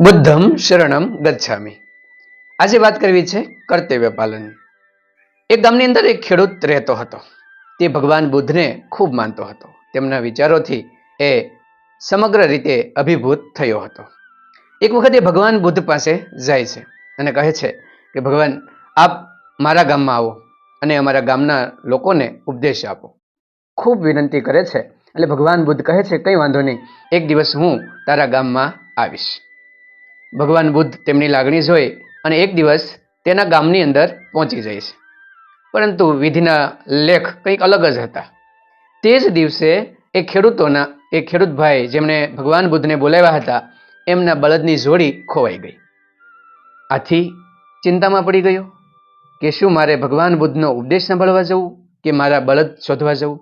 બુદ્ધમ શરણમ ગચ્છામી આજે વાત કરવી છે કર્તવ્ય પાલનની। એક ગામની અંદર એક ખેડૂત રહેતો હતો। તે ભગવાન બુદ્ધને ખૂબ માનતો હતો। તેમના વિચારોથી એ સમગ્ર રીતે અભિભૂત થયો હતો। એક વખત એ ભગવાન બુદ્ધ પાસે જાય છે અને કહે છે કે, ભગવાન, આપ મારા ગામમાં આવો અને અમારા ગામના લોકોને ઉપદેશ આપો। ખૂબ વિનંતી કરે છે, એટલે ભગવાન બુદ્ધ કહે છે, કંઈ વાંધો નહીં, એક દિવસ હું તારા ગામમાં આવીશ. ભગવાન બુદ્ધ તેમની લાગણી જોઈ અને એક દિવસ તેના ગામની અંદર પહોંચી જાય છે પરંતુ વિધિના લેખ કંઈક અલગ જ હતા. તે જ દિવસે એ ખેડૂતોના, એ ખેડૂત ભાઈ જેમણે ભગવાન બુદ્ધને બોલાવ્યા હતા, એમના બળદની જોડી ખોવાઈ ગઈ. આથી ચિંતામાં પડી ગયો કે શું મારે ભગવાન બુદ્ધનો ઉપદેશ સાંભળવા જવું કે મારા બળદ શોધવા જવું?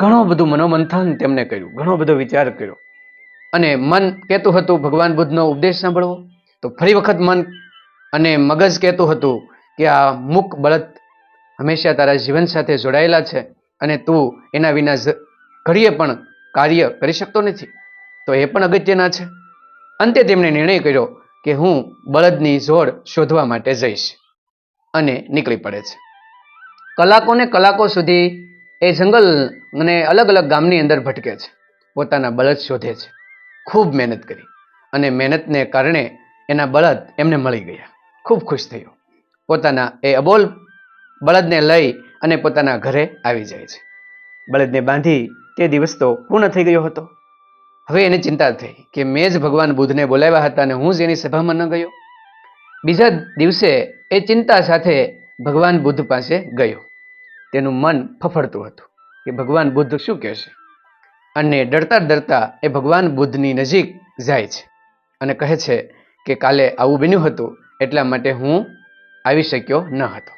ઘણો બધું મનોમંથન તેમણે કર્યું, ઘણો બધો વિચાર કર્યો. અને મન કહેતું હતું, ભગવાન બુદ્ધનો ઉપદેશ સાંભળવો. તો ફરી વખત મન અને મગજ કહેતું હતું કે આ મૂક બળદ હંમેશા તારા જીવન સાથે જોડાયેલા છે અને તું એના વિના ઘડીએ પણ કાર્ય કરી શકતો નથી. તો એ પણ અગત્યના છે. અંતે તેમણે નિર્ણય કર્યો કે હું બળદની જોડ શોધવા માટે જઈશ અને નીકળી પડે છે. કલાકોને કલાકો સુધી એ જંગલ અને અલગ અલગ ગામની અંદર ભટકે છે. પોતાના બળદ શોધે છે. ખૂબ મહેનત કરી અને મહેનતને કારણે એના બળદ એમને મળી ગયા. ખૂબ ખુશ થયો. પોતાના એ અબોલ બળદને લઈ અને પોતાના ઘરે આવી જાય છે. બળદને બાંધી તે દિવસ તો પૂર્ણ થઈ ગયો હતો. હવે એને ચિંતા થઈ કે મેં જ ભગવાન બુદ્ધને બોલાવ્યા હતા અને હું જ એની સભામાં ન ગયો. બીજા દિવસે એ ચિંતા સાથે ભગવાન બુદ્ધ પાસે ગયો. તેનું મન ફફડતું હતું કે ભગવાન બુદ્ધ શું કહેશે? અને ડરતા ડરતા એ ભગવાન બુદ્ધની નજીક જાય છે. અને કહે છે કે કાલે આવું બન્યું હતું એટલા માટે હું આવી શક્યો ન હતો.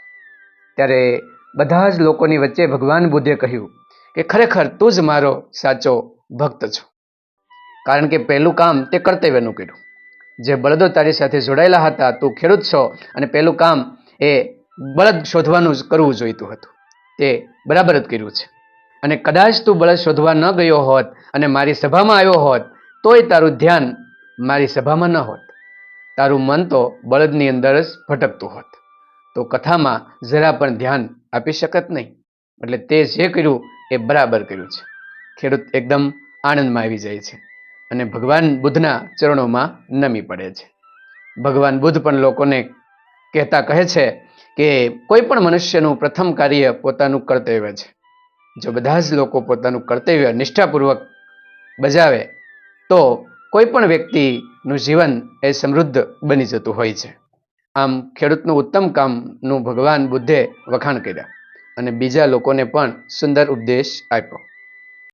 ત્યારે બધા જ લોકોની વચ્ચે ભગવાન બુદ્ધે કહ્યું કે ખરેખર તું જ મારો સાચો ભક્ત છો. કારણ કે પહેલું કામ તે કર્તવ્યનું કર્યું. જે બળદો તારી સાથે જોડાયેલા હતા, તું ખેડૂત છો અને પહેલું કામ એ બળદ શોધવાનું જ કરવું જોઈતું હતું. તે બરાબર જ કર્યું છે. અને કદાચ તું બળદ શોધવા ન ગયો હોત અને મારી સભામાં આવ્યો હોત, તોય તારું ધ્યાન મારી સભામાં ન હોત. તારું મન તો બળદની અંદર જ ભટકતું હોત. તો કથામાં જરા પણ ધ્યાન આપી શકત નહીં. એટલે તે જે કર્યું એ બરાબર કર્યું છે. ખેડૂત એકદમ આનંદમાં આવી જાય છે અને ભગવાન બુદ્ધના ચરણોમાં નમી પડે છે. ભગવાન બુદ્ધ પણ લોકોને કહેતા કહે છે કે કોઈ પણ મનુષ્યનું પ્રથમ કાર્ય પોતાનું કર્તવ્ય છે. જો બધા જ લોકો પોતાનું કર્તવ્ય નિષ્ઠાપૂર્વક બજાવે, તો કોઈ પણ વ્યક્તિનું જીવન એ સમૃદ્ધ બની જતું હોય છે. આમ ખેડૂતનું ઉત્તમ કામનું ભગવાન બુદ્ધે વખાણ કર્યા અને બીજા લોકોને પણ સુંદર ઉપદેશ આપ્યો.